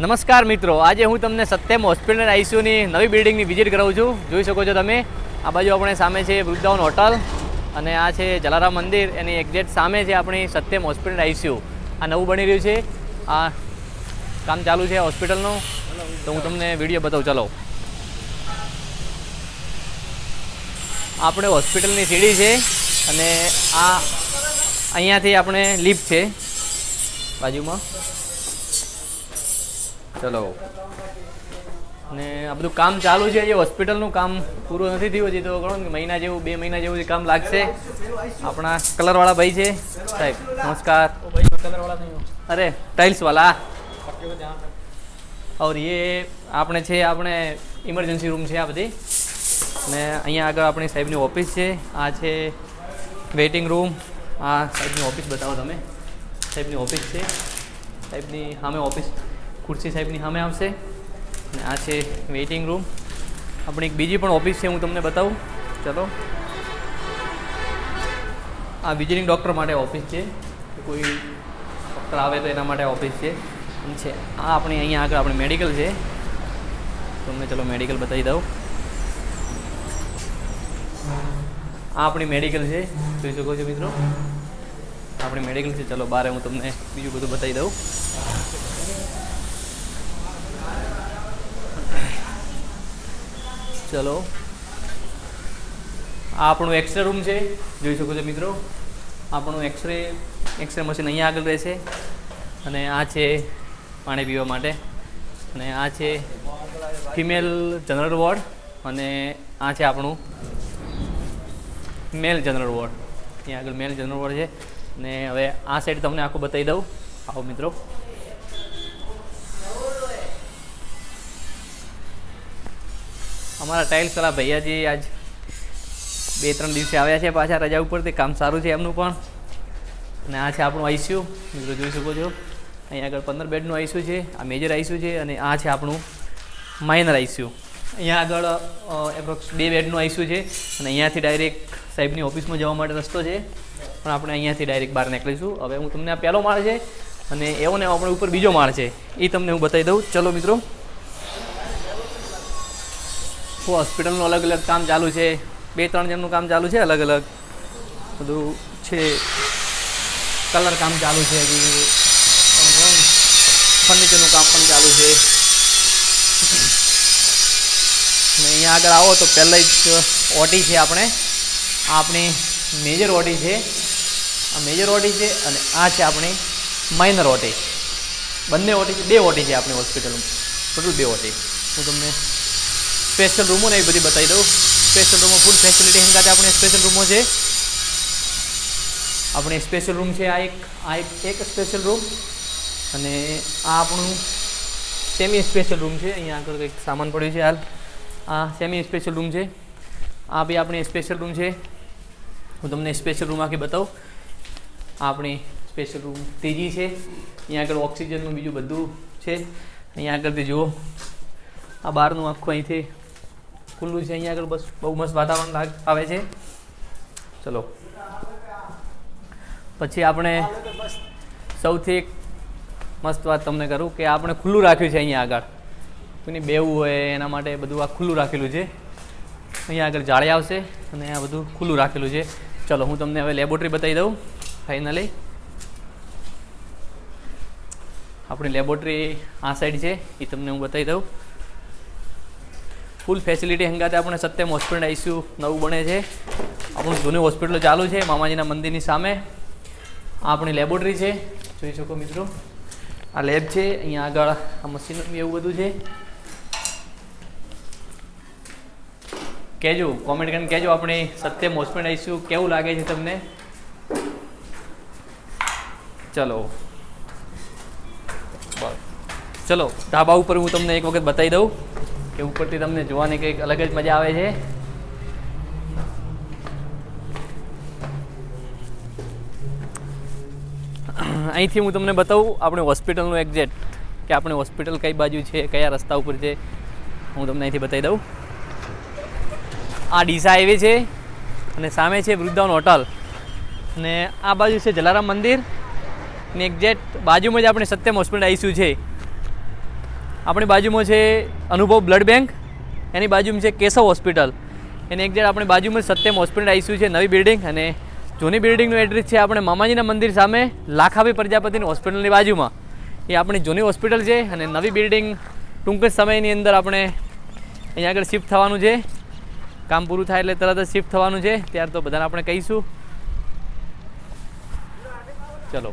નમસ્કાર મિત્રો, આજે હું તમને સત્યમ હોસ્પિટલ આઈસીયુની નવી બિલ્ડિંગની વિઝિટ કરાવું છું. જોઈ શકો છો તમે, આ બાજુ આપણે સામે છે વૃદ્ધાવન હોટલ અને આ છે જલારામ મંદિર. એની એક્ઝેક્ટ સામે છે આપણી સત્યમ હોસ્પિટલ આઈસીયુ. આ નવું બની રહ્યું છે. આ કામ ચાલુ છે હોસ્પિટલનું. તો હું તમને વીડિયો બતાવું. ચલો. આપણે હોસ્પિટલની સીડી છે અને આ અહીંયાથી આપણે લિફ્ટ છે. બાજુમાં. ચલો. ને આ બધું કામ ચાલુ છે જે હોસ્પિટલનું કામ પૂરું નથી થયું હજી તો ગણો ને મહિના જેવું બે મહિના જેવું કામ લાગશે. આપણા કલરવાળા ભાઈ છે. સાહેબ નમસ્કાર. અરે ટાઇલ્સવાલા. ઓર એ આપણે છે આપણે ઇમરજન્સી રૂમ છે આ બધી. ને અહીંયા આગળ આપણી સાહેબની ઓફિસ છે. આ છે વેઇટિંગ રૂમ. આ સાહેબની ઓફિસ બતાવો તમે. સાહેબની ઓફિસ છે. સાહેબની સામે ઓફિસ. ખુરશી સાહેબની સામે આવશે. અને આ છે વેઇટિંગ રૂમ આપણી એક બીજી પણ ઓફિસ છે, હું તમને બતાવું. ચલો. આ વિઝિટિંગ ડૉક્ટર માટે ઓફિસ છે. કોઈ ડૉક્ટર આવે તો એના માટે ઓફિસ છે. છે, આ આપણી અહીંયા આગળ આપણી મેડિકલ છે. તમને ચલો મેડિકલ બતાવી દઉં. આ આપણી મેડિકલ છે. જોઈ શકો છો મિત્રો? આપણી મેડિકલ છે. ચલો, બારે હું તમને બીજું બધું બતાવી દઉં. ચલો. આ આપણું એક્સરે રૂમ છે. જોઈ શકો છો મિત્રો. આપણું એક્સરે એક્સરે મશીન અહીંયા આગળ રહેશે. અને આ છે પાણી પીવા માટે. અને આ છે ફિમેલ જનરલ વોર્ડ અને આ છે આપણું મેલ જનરલ વોર્ડ અહીંયા આગળ મેલ જનરલ વોર્ડ છે. અને હવે આ સાઈડ તમને આખું બતાવી દઉં. આવો મિત્રો. અમારા ટાઇલ્સવાળા ભૈયાજી આજ બે ત્રણ દિવસે આવ્યા છે પાછા રજા ઉપર તે કામ સારું છે એમનું પણ. અને આ છે આપણું આઈસીયુ મિત્રો જોઈ શકો છો. અહીંયા આગળ પંદર બેડનું આઈસીયુ છે, આ મેજર આઈસીયુ છે અને આ છે આપણું માઇનર આઈસીયુ અહીંયા આગળ એપ્રોક્સ બે બેડનું આઈસીયુ છે અને અહીંયાથી ડાયરેક્ટ સાહેબની ઓફિસમાં જવા માટે રસ્તો છે. પણ આપણે અહીંયાથી ડાયરેક્ટ બહાર નીકળીશું. હવે હું તમને આ પહેલો માળ છે અને એવો ને આપણે ઉપર બીજો માળ છે. એ તમને હું બતાવી દઉં. ચલો મિત્રો હોસ્પિટલનું અલગ અલગ કામ ચાલુ છે. બે, ત્રણ જણનું કામ ચાલુ છે અલગ અલગ. બધું છે. કલર કામ ચાલુ છે હજી. ફર્નિચરનું કામ પણ ચાલુ છે. અને અહીંયા આગળ આવો તો પહેલાં જ ઓટી છે આપણે. આપણી મેજર ઓટી છે. આ મેજર ઓટી છે અને આ છે આપણી માઇનર ઓટી બંને ઓટી છે. બે ઓટી છે આપણી હોસ્પિટલમાં ટોટલ બે ઓટી હું તમને સ્પેશિયલ રૂમો ને એ બધી બતાવી દઉં. સ્પેશિયલ રૂમો ફૂલ ફેસિલિટી હંગાતે આપણે સ્પેશિયલ રૂમો છે આપણે સ્પેશિયલ રૂમ છે આ એક આ એક સ્પેશિયલ રૂમ અને આ આપણું સેમી સ્પેશિયલ રૂમ છે. અહીંયા આગળ કંઈક સામાન પડ્યું છે હાલ. આ સેમી સ્પેશિયલ રૂમ છે. આ બી આપણી સ્પેશિયલ રૂમ છે. હું તમને સ્પેશિયલ રૂમ આખી બતાવું. આ આપણી સ્પેશિયલ રૂમ ત્રીજી છે. અહીંયા આગળ ઓક્સિજનનું બીજું બધું છે. અહીંયા આગળથી જુઓ. આ બહારનું આખું અહીંથી ખુલ્લું છે, અહીંયા આગળ બસ બહુ મસ્ત વાતાવરણ આવે છે. ચલો. પછી આપણે સૌથી મસ્ત વાત તમને કરું કે આપણે ખુલ્લું રાખ્યું છે અહીંયા આગળ. કોઈને બેવું હોય, એના માટે બધું આ ખુલ્લું રાખેલું છે. અહીંયા આગળ જાળી આવશે અને આ બધું ખુલ્લું રાખેલું છે. ચલો, હું તમને હવે લેબોરેટરી બતાવી દઉં, ફાઇનલી. આપણી લેબોરેટરી આ સાઈડ છે, એ તમને હું બતાવી દઉં. ફૂલ ફેસિલિટી હંગાતે આપણે સત્યમ હોસ્પિટલ આઈસીયુ નવું બને છે. આપણું જૂની હોસ્પિટલ ચાલુ છે, મામાજીના મંદિરની સામે. આ આપણી લેબોરેટરી છે. જોઈ શકો મિત્રો. આ લેબ છે, અહીંયા આગળ આ મશીન એવું બધું છે. કહેજો કોમેન્ટ કરીને કહેજો આપણે સત્યમ હોસ્પિટલ આઈસીયુ કેવું લાગે છે તમને? ચલો. ચલો, ધાબા ઉપર હું તમને એક વખત બતાવી દઉં. કે ઉપરથી તમને જોવાની કંઈક અલગ જ મજા આવે છે? અહીંથી હું તમને બતાવું આપણે હોસ્પિટલનું એક્ઝેક્ટ કે આપણે હોસ્પિટલ કઈ બાજુ છે, કયા રસ્તા ઉપર છે, હું તમને અહીંથી બતાવી દઉં. આ ડીસા હાઈવે છે અને સામે છે વૃદ્ધાવન હોટલ. અને આ બાજુ છે જલારામ મંદિર. ને એક્ઝેક્ટ બાજુમાં જ આપણે સત્યમ હોસ્પિટલ આવીશું છે. આપણી બાજુમાં છે અનુભવ બ્લડ બેંક, એની બાજુમાં છે કેશવ હોસ્પિટલ. એની એક્ઝેક્ટ આપણી બાજુમાં સત્યમ હોસ્પિટલ આવીશું છે, નવી બિલ્ડિંગ અને જૂની બિલ્ડિંગનું એડ્રેસ છે આપણે મામાજીના મંદિર સામે લાખાભાઈ પ્રજાપતિની હોસ્પિટલની બાજુમાં. એ આપણી જૂની હોસ્પિટલ છે અને નવી બિલ્ડિંગ ટૂંક જ સમયની અંદર આપણે અહીંયા આગળ શિફ્ટ થવાનું છે. કામ પૂરું થાય એટલે તરત જ શિફ્ટ થવાનું છે. ત્યાર તો બધાને આપણે કહીશું. ચલો.